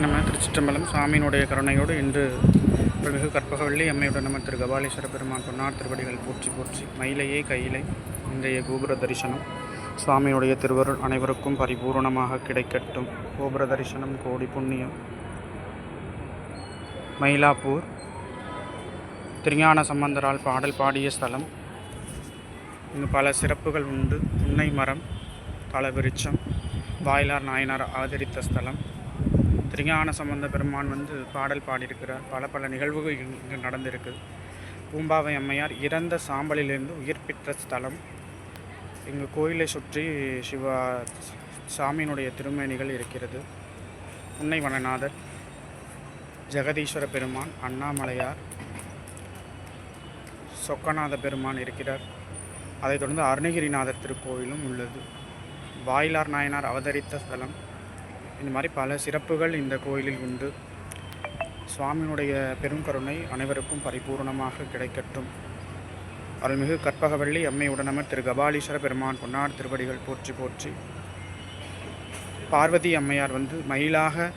நம்ம திருச்சிற்றம்பலம் சாமியினுடைய கருணையோடு இன்று பிறகு கற்பகவள்ளி அம்மையுடன் நம்ம திரு கபாலீஸ்வர பெருமான் பொன்னார் திருவடிகள் போற்றி போற்றி மயிலையே கையிலை இன்றைய கோபுர தரிசனம். சுவாமியுடைய திருவருள் அனைவருக்கும் பரிபூரணமாக கிடைக்கட்டும். கோபுர தரிசனம் கோடி புண்ணியம். மயிலாப்பூர். திருஞான சம்பந்தரால் பாடல் பாடிய ஸ்தலம். இங்கு பல சிறப்புகள் உண்டு. உன்னை மரம் தலவிருச்சம் வாயிலார் நாயனார் ஆதரித்த ஸ்தலம். திருஞான சம்பந்த பெருமான் வந்து பாடல் பாடியிருக்கிறார். பல பல நிகழ்வுகள் இங்கு நடந்திருக்கு. பூம்பாவை அம்மையார் இறந்த சாம்பலிலிருந்து உயிர் பெற்ற ஸ்தலம். இங்கு கோயிலை சுற்றி சிவா சாமியினுடைய திருமேனிகள் இருக்கிறது. உன்னை வனநாதர் ஜெகதீஸ்வர பெருமான் அண்ணாமலையார் சொக்கநாத பெருமான் இருக்கிறார். அதைத் தொடர்ந்து அருணகிரிநாதர் திருக்கோயிலும் உள்ளது. வாயிலார் நாயனார் அவதரித்த ஸ்தலம். இந்த மாதிரி பல சிறப்புகள் இந்த கோயிலில் உண்டு. சுவாமியினுடைய பெரும் கருணை அனைவருக்கும் பரிபூர்ணமாக கிடைக்கட்டும். அருள்மிகு கற்பகவள்ளி அம்மை உடனமர் திரு கபாலீஸ்வர பெருமான் பொன்னார் திருவடிகள் போற்றி போற்றி. பார்வதி அம்மையார் வந்து மயிலாக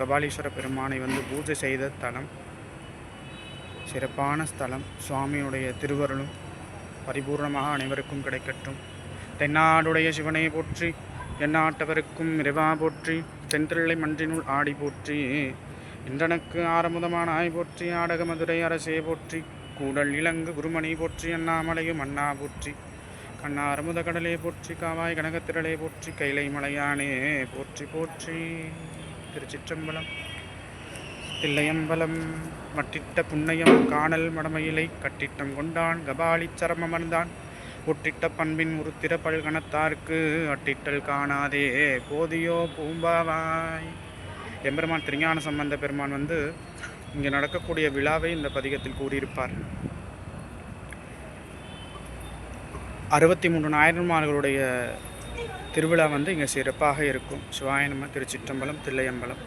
கபாலீஸ்வர பெருமானை வந்து பூஜை செய்த தலம். சிறப்பான ஸ்தலம். சுவாமியுடைய திருவருளும் பரிபூர்ணமாக அனைவருக்கும் கிடைக்கட்டும். தென்னாடுடைய சிவனை போற்றி எண்ணாட்டவருக்கும் இறைவா போற்றி தென்திருளை மன்றினுள் ஆடி போற்றி. இன்றனுக்கு ஆரமுதமான ஆய் போற்றி ஆடக மதுரை அரசே போற்றி. கூடல் இலங்கு குருமணி போற்றி அண்ணாமலையும் அண்ணா போற்றி. கண்ணாரமுத கடலே போற்றி காவாய் கனகத்திரளே போற்றி கைலை மலையானே போற்றி போற்றி. திருச்சிற்றம்பலம் தில்லையம்பலம் மட்டிட்ட புன்னையம் காணல் மடமையிலை கட்டிட்டம் கொண்டான் கபாலி சரமமர்ந்தான் ஒட்டிட்ட பண்பின் உருத்திர பல்கணத்தார்க்கு அட்டிட்டல் காணாதே. போதியோ பூம்பாவாய். எம்பெருமான் திருஞான சம்பந்த பெருமான் வந்து இங்கே நடக்கக்கூடிய விழாவை இந்த பதிகத்தில் கூறியிருப்பார். அறுபத்தி மூன்று நாயன்மார்களுடைய திருவிழா வந்து இங்கே சிறப்பாக இருக்கும். சிவாயனம திருச்சிற்றம்பலம் தில்லையம்பலம்.